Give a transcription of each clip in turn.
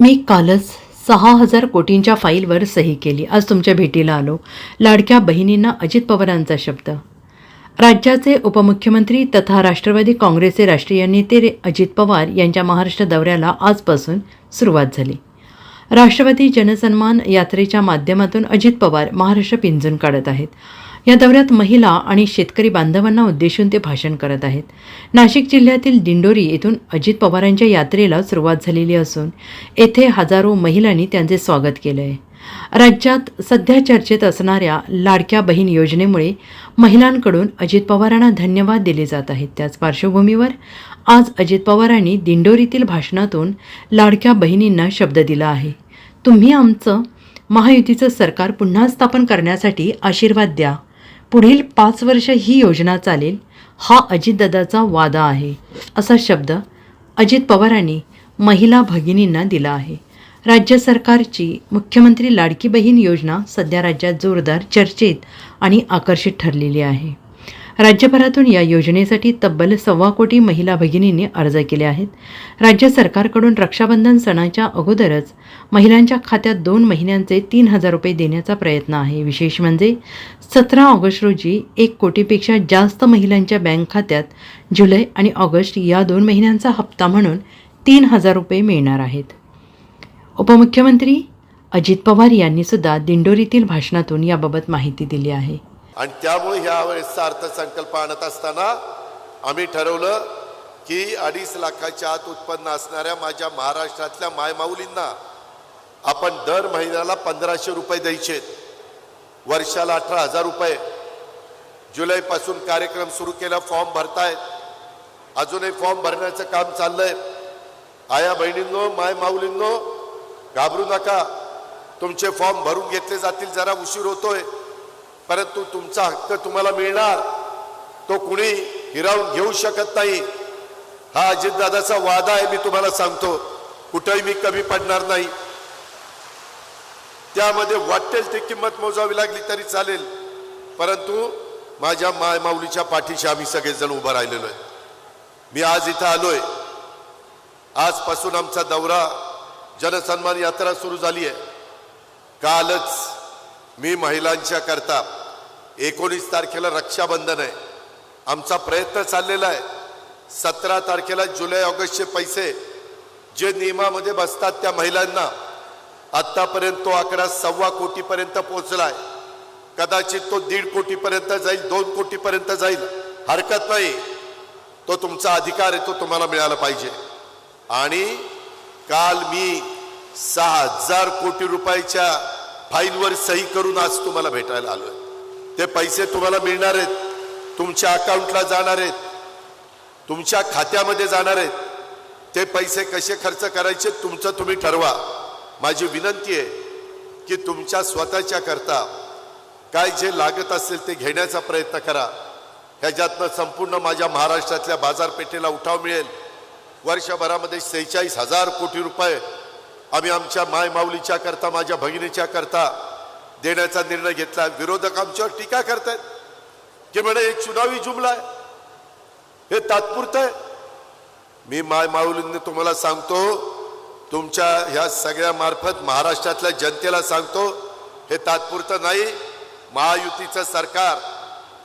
मी कालच सहा हजार कोटींच्या फाईलवर सही केली. आज तुमच्या भेटीला आलो. लाडक्या बहिणींना अजित पवारांचा शब्द. राज्याचे उपमुख्यमंत्री तथा राष्ट्रवादी काँग्रेसचे राष्ट्रीय नेते रे- अजित पवार यांच्या महाराष्ट्र दौऱ्याला आजपासून सुरुवात झाली. राष्ट्रवादी जनसन्मान यात्रेच्या माध्यमातून अजित पवार महाराष्ट्र पिंजून काढत आहेत. या दौऱ्यात महिला आणि शेतकरी बांधवांना उद्देशून ते भाषण करत आहेत. नाशिक जिल्ह्यातील दिंडोरी येथून अजित पवारांच्या यात्रेला सुरुवात झालेली असून येथे हजारो महिलांनी त्यांचे स्वागत केले आहे राज्यात सध्या चर्चेत असणाऱ्या लाडक्या बहीण योजनेमुळे महिलांकडून अजित पवारांना धन्यवाद दिले जात आहेत. त्याच पार्श्वभूमीवर आज अजित पवारांनी दिंडोरीतील भाषणातून लाडक्या बहिणींना शब्द दिला आहे. तुम्ही आमचं महायुतीचं सरकार पुन्हा स्थापन करण्यासाठी आशीर्वाद द्या. पुढील पाच वर्ष ही योजना चालेल हा अजितदादाचा वादा आहे असा शब्द अजित पवारांनी महिला भगिनींना दिला आहे. राज्य सरकारची मुख्यमंत्री लाडकी बहीण योजना सध्या राज्यात जोरदार चर्चेत आणि आकर्षित ठरलेली आहे. राज्यभरातून या योजनेसाठी तब्बल सव्वा कोटी महिला भगिनींनी अर्ज केले आहेत. राज्य सरकारकडून रक्षाबंधन सणाच्या अगोदरच महिलांच्या खात्यात दोन महिन्यांचे तीन हजार रुपये देण्याचा प्रयत्न आहे. विशेष म्हणजे सतरा ऑगस्ट रोजी एक कोटीपेक्षा जास्त महिलांच्या बँक खात्यात जुलै आणि ऑगस्ट या दोन महिन्यांचा हप्ता म्हणून तीन हजार रुपये मिळणार आहेत. उपमुख्यमंत्री अजित पवार यांनीसुद्धा दिंडोरीतील भाषणातून याबाबत माहिती दिली आहे. आणि त्यामुळे ह्या वेळेसचा अर्थसंकल्प आणत असताना आम्ही ठरवलं की अडीच लाखाच्या आत उत्पन्न असणाऱ्या माझ्या महाराष्ट्रातल्या मायमाऊलींना आपण दर महिन्याला पंधराशे रुपये द्यायचे वर्षाला अठरा हजार रुपये. जुलैपासून कार्यक्रम सुरू केला फॉर्म भरतायत. अजूनही फॉर्म भरण्याचं काम चाललंय. आया बहिणींनो माय माऊलींनो घाबरू नका. तुमचे फॉर्म भरून घेतले जातील जरा उशीर होतोय. परंतु तुमचा हक्क तुम्हाला मिळणार. तो कुणी हिरावून घेऊ शकत नाही. हा अजितदादाचा वादा आहे मी तुम्हाला सांगतो. कुठेही मी कमी पडणार नाही. त्यामध्ये वाटेल ती किंमत मोजावी लागली तरी चालेल. परंतु माझ्या माय माऊलीच्या पाठीशी आम्ही सगळेजण उभं राहिलेलो आहे. मी आज इथं आलोय. आजपासून आमचा दौरा जनसन्मान यात्रा सुरू झाली आहे. कालच मी महिलांच्या करता एकोणीस तारखेला रक्षाबंधन आहे. आमचा प्रयत्न चाललेला आहे. सतरा तारखेला जुलै ऑगस्टचे पैसे जे नियमामध्ये बसतात त्या महिलांना आत्तापर्यंत तो आकडा सव्वा कोटीपर्यंत पोहोचलाय. कदाचित तो दीड कोटीपर्यंत जाईल दोन कोटीपर्यंत जाईल. हरकत नाही. तो तुमचा अधिकार आहे तो तुम्हाला मिळाला पाहिजे. आणि काल मी सहा हजार कोटी रुपयाच्या फाईलवर सही करून आज तुम्हाला भेटायला आलो आहे ते पैसे तुम्हाला मिळणार आहेत. तुमच्या अकाउंटला जाणार आहेत. तुमच्या खात्यामध्ये जाणार आहेत. ते पैसे कसे खर्च करायचे तुमचं तुम्ही ठरवा. माझी विनंती आहे की तुमच्या स्वतःच्या करता. काय जे लागत असेल ते घेण्याचा प्रयत्न करा. ह्याच्यातनं संपूर्ण माझ्या महाराष्ट्रातल्या बाजारपेठेला उठाव मिळेल. वर्षभरामध्ये सेहेचाळीस हजार कोटी रुपये आम्ही आमच्या माय माऊलीच्या करता माझ्या भगिनीच्या करता. देण्याचा निर्णय घेतला. विरोधक आमच्यावर टीका करतायत. की म्हणे एक चुनावी जुमला आहे. हे तात्पुरतं आहे. मी माय माऊलींनी तुम्हाला सांगतो तुमच्या ह्या सगळ्या मार्फत महाराष्ट्रातल्या जनतेला सांगतो हे तात्पुरतं नाही. महायुतीचं सरकार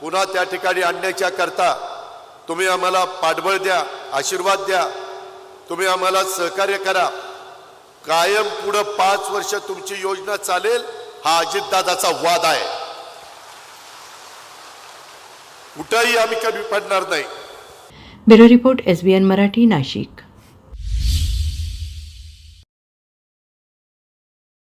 पुन्हा त्या ठिकाणी आणण्याच्या करता तुम्ही आम्हाला पाठबळ द्या आशीर्वाद द्या. तुम्ही आम्हाला सहकार्य करा. कायम पुढं पाच वर्ष तुमची योजना चालेल. हा अजितदादाचा वाद आहे. कुठंही आम्ही कमी पडणार नाही. Bureau report S B N Marathi Nashik.